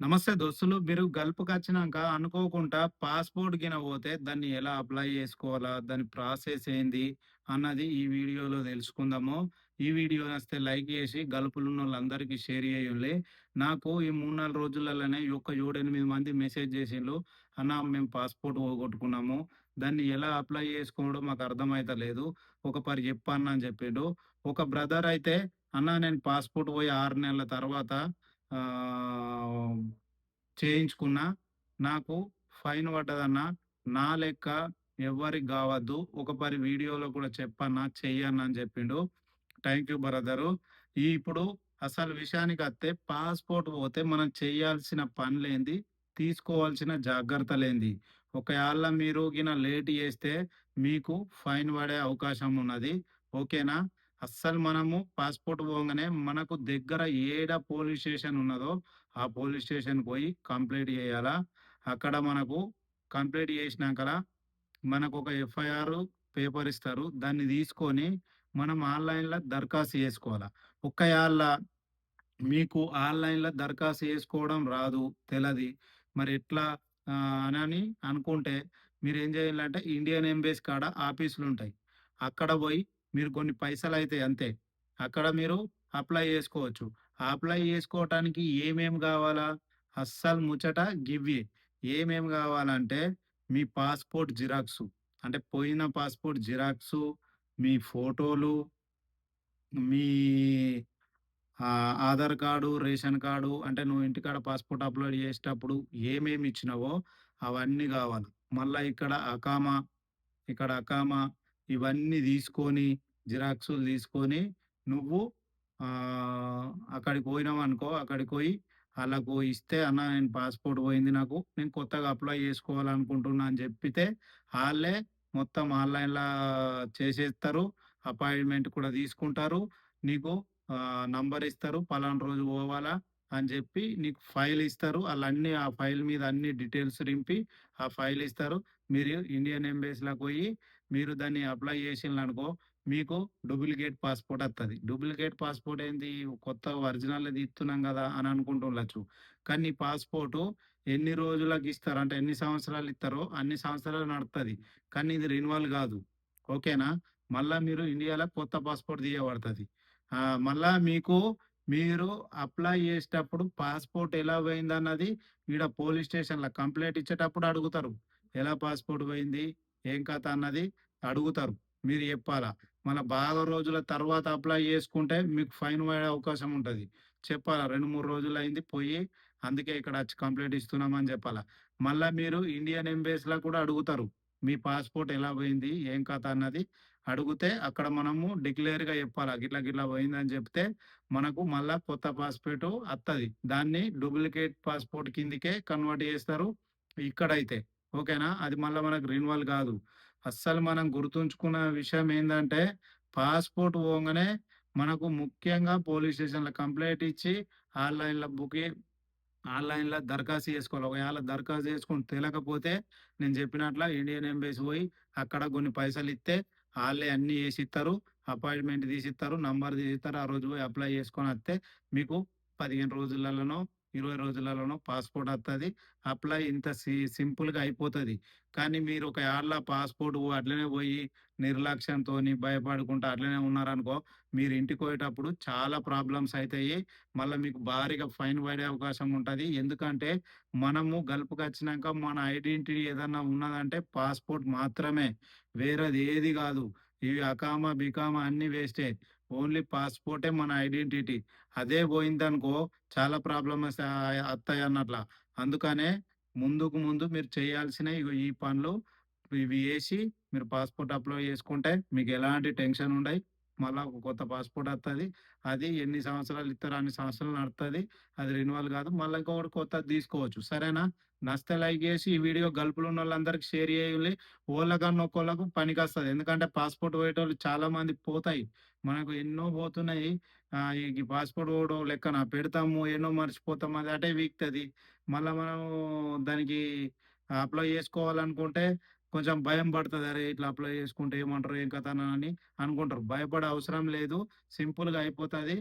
నమస్తే దోస్తులు. మీరు గల్ఫ్‌కొచ్చినంక అనుకోకుండా పాస్‌పోర్ట్ గిన పోతే దాన్ని ఎలా అప్లై చేసుకోవాలా? దాని ప్రాసెస్ ఏంది? అన్నది ఈ వీడియోలో తెలుసుకుందాము. ఈ వీడియో నస్తే లైక్ చేసి గల్ఫ్‌లున్నోళ్ళందరికీ షేర్ చేయండి నాకు ఈ మూడు నాలుగు రోజులలోనే ఒక 7, 8 మంది మెసేజ్ చేసిండ్రు అన్న మేము పాస్‌పోర్ట్ పోగొట్టుకున్నాము. దాన్ని ఎలా అప్లై చేసుకోవడం మాకు అర్థమైతలేదు. ఒక పరి చెప్పన్న అని చెప్పిండు. ఒక బ్రదర్ అయితే అన్న నేను పాస్‌పోర్ట్ పోయి ఆరు నెలల తర్వాత చేయించుకున్నా. నాకు ఫైన్ పడ్డదన్నా నా లెక్క ఎవ్వరికి కావద్దు ఒక పరి వీడియోలో కూడా చెప్పన్నా, చెయ్యన్నా అని చెప్పిండు. Thank you brother. ఈ ఇప్పుడు అసలు విషయానికి వస్తే పాస్‌పోర్ట్ పోతే మనం చేయాల్సిన పనులేంది? తీసుకోవాల్సిన జాగ్రత్తలేంది? ఒకవేళ మీరు గిన లేట్ చేస్తే మీకు ఫైన్ పడే అవకాశం ఉన్నది. ఓకేనా? అస్సలు మనము పాస్‌పోర్ట్ పోగానే మనకు దగ్గర ఏడ పోలీస్ స్టేషన్ ఉన్నదో ఆ పోలీస్ స్టేషన్ పోయి కంప్లైంట్ చేయాలా. అక్కడ మనకు కంప్లీట్ చేసినాక మనకు ఒక ఎఫ్ఐఆర్ పేపర్ ఇస్తారు. దాన్ని తీసుకొని మనం ఆన్‌లైన్‌లో దరఖాస్తు చేసుకోవాలా. ఒక్క ఆళ్ళ మీకు ఆన్‌లైన్‌లో దరఖాస్తు చేసుకోవడం రాదు, తెలది. మరి ఎట్లా అని అనుకుంటే అనుకుంటే ఏం చేయాలంటే ఇండియన్ ఎంబసీ కాడ ఆఫీసులు ఉంటాయి అక్కడ పోయి మీరు కొన్ని పైసలు అయితే అంతే. అక్కడ మీరు అప్లై చేసుకోవచ్చు. అప్లై చేసుకోవటానికి ఏమేమి కావాలా? అస్సలు ముచ్చట గివ్వి. ఏమేమి కావాలంటే మీ పాస్‌పోర్ట్ జిరాక్స్ అంటే పోయిన పాస్‌పోర్ట్ జిరాక్సు, మీ ఫోటోలు మీ ఆధార్ కార్డు, రేషన్ కార్డు అంటే నువ్వు ఇంటికాడ పాస్‌పోర్ట్ అప్లోడ్ చేసేటప్పుడు ఏమేమి ఇచ్చినావో అవన్నీ కావాలి. మళ్ళా ఇక్కడ అకామా, ఇక్కడ అకామా ఇవన్నీ తీసుకొని జిరాక్సులు తీసుకొని నువ్వు అక్కడికి అక్కడికి పోయినావనుకో అక్కడికి పోయి వాళ్ళకు ఇస్తే అన్న నేను పాస్‌పోర్ట్ పోయింది నాకు. నేను కొత్తగా అప్లై చేసుకోవాలనుకుంటున్నా అని చెప్పితే వాళ్ళే మొత్తం ఆన్లైన్లో చేసేస్తారు. అపాయింట్‌మెంట్ కూడా తీసుకుంటారు. నీకు నంబర్ ఇస్తారు. పలానా రోజు పోవాలా అని చెప్పి నీకు ఫైల్ ఇస్తారు. ఆళ్ళన్నీ ఆ ఫైల్ మీద అన్ని డీటెయిల్స్ నింపి ఆ ఫైల్ ఇస్తారు. మీరు ఇండియన్ ఎంబసీ‌లోకి పోయి మీరు దాన్ని అప్లై చేసిల్లనుకో మీకు డూప్లికేట్ పాస్‌పోర్ట్ వస్తుంది డూప్లికేట్ పాస్‌పోర్ట్ ఏంది? కొత్త ఒరిజినలే ఇస్తున్నాం కదా! అని అనుకుంటుండొచ్చు. కానీ పాస్‌పోర్టు ఎన్ని రోజులకు ఇస్తారు అంటే ఎన్ని సంవత్సరాలు ఇస్తారో అన్ని సంవత్సరాలు నడుతుంది కానీ ఇది రెన్యువల్ కాదు. ఓకేనా? మళ్ళా మీరు ఇండియాలో కొత్త పాస్‌పోర్ట్ తీయబడుతుంది మళ్ళా మీకు మీరు అప్లై చేసేటప్పుడు పాస్‌పోర్ట్ ఎలా పోయిందన్నది ఈడ పోలీస్ స్టేషన్‌లో కంప్లైంట్ ఇచ్చేటప్పుడు అడుగుతారు. ఎలా పాస్‌పోర్ట్ పోయింది? ఏం కథ అన్నది అడుగుతారు. మీరు చెప్పాలా. మళ్ళీ బాగా రోజుల తర్వాత అప్లై చేసుకుంటే మీకు ఫైన్ పడే అవకాశం ఉంటుంది చెప్పాలా రెండు మూడు రోజులు అయింది పోయి అందుకే ఇక్కడ వచ్చి కంప్లైంట్ ఇస్తున్నామని చెప్పాలా. మళ్ళీ మీరు ఇండియన్ ఎంబసీ‌లో కూడా అడుగుతారు. మీ పాస్‌పోర్ట్ ఎలా పోయింది? ఏం కథ అన్నది అడిగితే అక్కడ మనము డిక్లేర్‌గా చెప్పాలా. గిట్లా గిట్లా పోయిందని చెప్తే మనకు మళ్ళా కొత్త పాస్‌పోర్ట్ అత్తది. దాన్ని డూప్లికేట్ పాస్‌పోర్ట్ కిందకే కన్వర్ట్ చేస్తారు ఇక్కడైతే. ఓకేనా? అది మళ్ళీ మనకు రెన్యువల్ కాదు. అస్సలు మనం గుర్తుంచుకున్న విషయం ఏంటంటే పాస్‌పోర్ట్ పోగానే మనకు ముఖ్యంగా పోలీస్ స్టేషన్‌లో కంప్లైంట్ ఇచ్చి ఆన్‌లైన్‌లో బుకి ఆన్‌లైన్‌లో దరఖాస్తు చేసుకోవాలి. ఒకవేళ దరఖాస్తు చేసుకొని తెలియకపోతే నేను చెప్పినట్ల ఇండియన్ ఎంబసీ పోయి అక్కడ కొన్ని పైసలు ఇస్తే వాళ్ళే అన్నీ చేసిస్తారు. అపాయింట్‌మెంట్ తీసిస్తారు. నంబర్ తీసిస్తారు. ఆ రోజు పోయి అప్లై చేసుకొని వస్తే మీకు 15 రోజులలోనో, 20 రోజులలోనో పాస్‌పోర్ట్ వస్తుంది అప్లై ఇంత సి సింపుల్‌గా అయిపోతుంది కానీ మీరు ఒక ఏళ్ళ పాస్‌పోర్ట్ అట్లనే పోయి నిర్లక్ష్యంతోని భయపడుకుంటా అట్లనే ఉన్నారనుకో మీరు ఇంటికి పోయేటప్పుడు చాలా ప్రాబ్లమ్స్ అవుతాయి మళ్ళీ మీకు భారీగా ఫైన్ పడే అవకాశం ఉంటుంది ఎందుకంటే మనము గల్ఫ్‌కొచ్చినంక మన ఐడెంటిటీ ఏదన్నా ఉన్నదంటే పాస్‌పోర్ట్ మాత్రమే. వేరేది ఏది కాదు. ఇవి అకామా, బికామా అన్నీ వేస్టే. ఓన్లీ పాస్‌పోర్టే మన ఐడెంటిటీ. అదే పోయిందనుకో చాలా ప్రాబ్లమ్స్ వస్తాయి అన్నట్ల అందుకనే ముందుకు ముందు మీరు చేయాల్సిన ఈ పనులు ఇవి వేసి మీరు పాస్‌పోర్ట్ అప్లై చేసుకుంటే మీకు ఎలాంటి టెన్షన్ ఉండయి. మళ్ళా ఒక కొత్త పాస్‌పోర్ట్ వస్తుంది అది ఎన్ని సంవత్సరాలు ఇస్తారు అన్ని సంవత్సరాలు నడుతుంది అది రెన్యువల్ కాదు. మళ్ళీ ఇంకొకటి కొత్తది తీసుకోవచ్చు. సరేనా? నస్తే లైక్ చేసి ఈ వీడియో గల్పులు ఉన్న వాళ్ళందరికి షేర్ చేయాలి ఓళ్ళకన్నా ఒక్కోళ్ళకు పనికి వస్తుంది ఎందుకంటే పాస్‌పోర్ట్ పోయేటోళ్ళు చాలా మంది పోతాయి. మనకు ఎన్నో పోతున్నాయి. ఈ పాస్‌పోర్ట్ పోవడం లెక్కన పెడతాము ఎన్నో మర్చిపోతాం అది అటే వీక్తది. మళ్ళీ మనం దానికి అప్లై చేసుకోవాలనుకుంటే కొంచెం భయం పడుతుంది అరే! ఇట్లా అప్లై చేసుకుంటే ఏమంటారు ఏం కథ అని అనుకుంటారు. భయపడే అవసరం లేదు. సింపుల్‌గా అయిపోతుంది